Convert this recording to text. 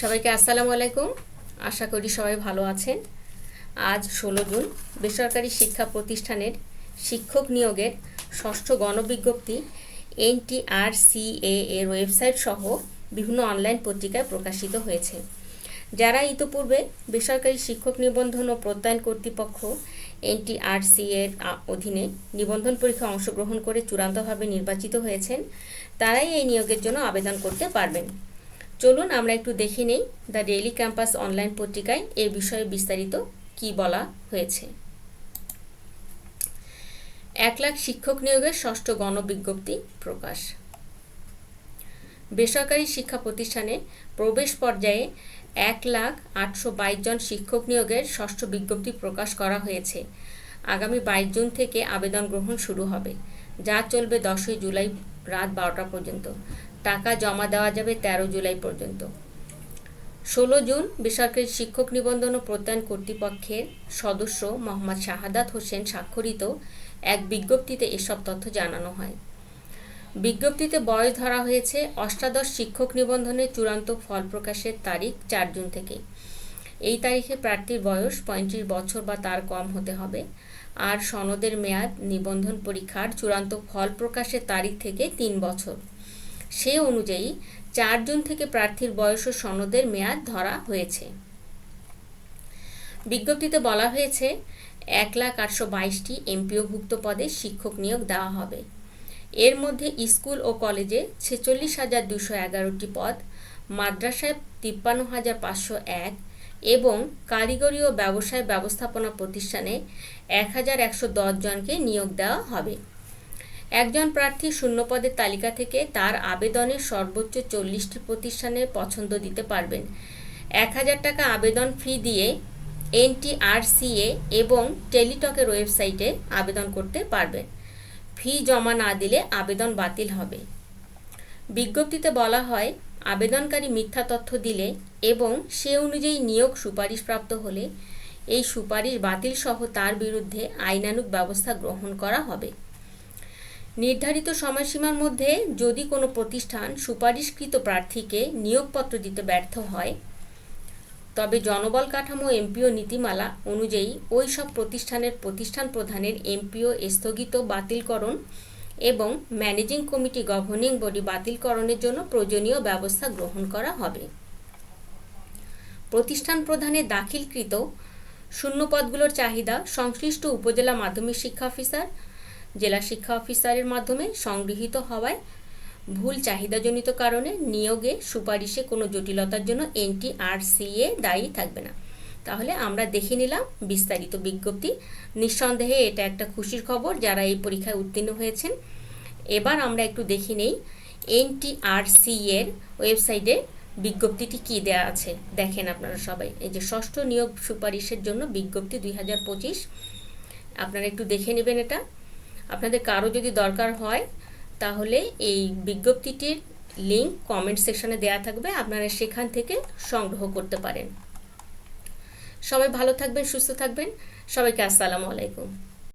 সবাইকে আসসালামু আলাইকুম। আশা করি সবাই ভালো আছেন। আজ ষোলো জুন, বেসরকারি শিক্ষা প্রতিষ্ঠানের শিক্ষক নিয়োগের ষষ্ঠ গণবিজ্ঞপ্তি, এনটিআরসিএ এর ওয়েবসাইট সহ বিভিন্ন অনলাইন পত্রিকায় প্রকাশিত হয়েছে। যারা ইতোপূর্বে বেসরকারি শিক্ষক নিবন্ধন ও প্রত্যয়ন কর্তৃপক্ষ এনটিআরসি এর অধীনে নিবন্ধন পরীক্ষায় অংশগ্রহণ করে চূড়ান্তভাবে নির্বাচিত হয়েছেন, তারাই এই নিয়োগের জন্য আবেদন করতে পারবেন। চলুন আমরা একটু দেখে নেই দ্য ডেইলি ক্যাম্পাস অনলাইন পত্রিকায় এ বিষয়ে বিস্তারিত কি বলা হয়েছে। এক লাখ শিক্ষক নিয়োগের ষষ্ঠ গণবিজ্ঞপ্তি প্রকাশ। বেসরকারি শিক্ষা প্রতিষ্ঠানে প্রবেশ পর্যায়ে এক লাখ আটশো বাইশ জন শিক্ষক নিয়োগের ষষ্ঠ বিজ্ঞপ্তি প্রকাশ করা হয়েছে। আগামী বাইশ জুন থেকে আবেদন গ্রহণ শুরু হবে, যা চলবে দশই জুলাই রাত বারোটা পর্যন্ত। টাকা জমা দেওয়া যাবে তেরো জুলাই পর্যন্ত। ষোলো জুন বেসরকারি শিক্ষক নিবন্ধন ও প্রত্যয়ন কর্তৃপক্ষের সদস্য মোহাম্মদ শাহাদাত হোসেন স্বাক্ষরিত এক বিজ্ঞপ্তিতে এসব তথ্য জানানো হয়। বিজ্ঞপ্তিতে বয়স ধরা হয়েছে অষ্টাদশ শিক্ষক নিবন্ধনের চূড়ান্ত ফল প্রকাশের তারিখ চার জুন থেকে। এই তারিখে প্রার্থীর বয়স পঁয়ত্রিশ বছর বা তার কম হতে হবে। আর সনদের মেয়াদ নিবন্ধন পরীক্ষার চূড়ান্ত ফল প্রকাশের তারিখ থেকে তিন বছর। সে অনুযায়ী চার জুন থেকে প্রার্থীর বয়স ও সনদের মেয়াদ ধরা হয়েছে। বিজ্ঞপ্তিতে বলা হয়েছে, এক লাখ আটশো বাইশটি এমপিওভুক্ত পদে শিক্ষক নিয়োগ দেওয়া হবে। এর মধ্যে স্কুল ও কলেজে ছেচল্লিশ হাজার দুশো এগারোটি পদ, মাদ্রাসায় তিপ্পান্ন হাজার পাঁচশো এক এবং কারিগরি ও ব্যবসায় ব্যবস্থাপনা প্রতিষ্ঠানে এক হাজার একশো দশ জনকে নিয়োগ দেওয়া হবে। একজন প্রার্থী শূন্যপদের তালিকা থেকে তার আবেদনের সর্বোচ্চ চল্লিশটি প্রতিষ্ঠানে পছন্দ দিতে পারবেন। এক হাজার টাকা আবেদন ফি দিয়ে এনটিআরসিএ এবং টেলিটকের ওয়েবসাইটে আবেদন করতে পারবেন। ফি জমা না দিলে আবেদন বাতিল হবে। বিজ্ঞপ্তিতে বলা হয়, আবেদনকারী মিথ্যা তথ্য দিলে এবং সে অনুযায়ী নিয়োগ সুপারিশপ্রাপ্ত হলে এই সুপারিশ বাতিল সহ তার বিরুদ্ধে আইনানুগ ব্যবস্থা গ্রহণ করা হবে। নির্ধারিত সময়সীমার মধ্যে যদি কোনো প্রতিষ্ঠান সুপারিশকৃত প্রার্থীকে নিয়োগপত্র দিতে ব্যর্থ হয়, তবে জনবল কাঠামো এমপিও নীতিমালা অনুযায়ী ওই সব প্রতিষ্ঠানের প্রতিষ্ঠান প্রধানের এমপিও স্থগিত বাতিলকরণ এবং ম্যানেজিং কমিটি গভর্নিং বডি বাতিলকরণের জন্য প্রয়োজনীয় ব্যবস্থা গ্রহণ করা হবে। প্রতিষ্ঠান প্রধানের দাখিলকৃত শূন্য পদগুলোর চাহিদা সংশ্লিষ্ট উপজেলা মাধ্যমিক শিক্ষা অফিসার জেলা শিক্ষা অফিসারের মাধ্যমে সংগৃহীত হওয়ায় ভুল চাহিদাজনিত কারণে নিয়োগে সুপারিশে কোনো জটিলতার জন্য এনটিআরসিএ দায়ী থাকবে না। তাহলে আমরা দেখে নিলাম বিস্তারিত বিজ্ঞপ্তি। নিঃসন্দেহে এটা একটা খুশির খবর যারা এই পরীক্ষায় উত্তীর্ণ হয়েছেন। এবার আমরা একটু দেখে নেই এনটিআরসি এর ওয়েবসাইটে বিজ্ঞপ্তিটি কি দেওয়া আছে। দেখেন আপনারা সবাই। এই যে ষষ্ঠ নিয়োগ সুপারিশের জন্য বিজ্ঞপ্তি দুই হাজার পঁচিশ। আপনারা একটু দেখে নেবেন এটা। আপনাদের কারও যদি দরকার হয়, তাহলে এই বিজ্ঞপ্তিটির লিঙ্ক কমেন্ট সেকশনে দেওয়া থাকবে, আপনারা সেখান থেকে সংগ্রহ করতে পারেন। সবাই ভালো থাকবেন, সুস্থ থাকবেন। সবাইকে আসসালামু আলাইকুম।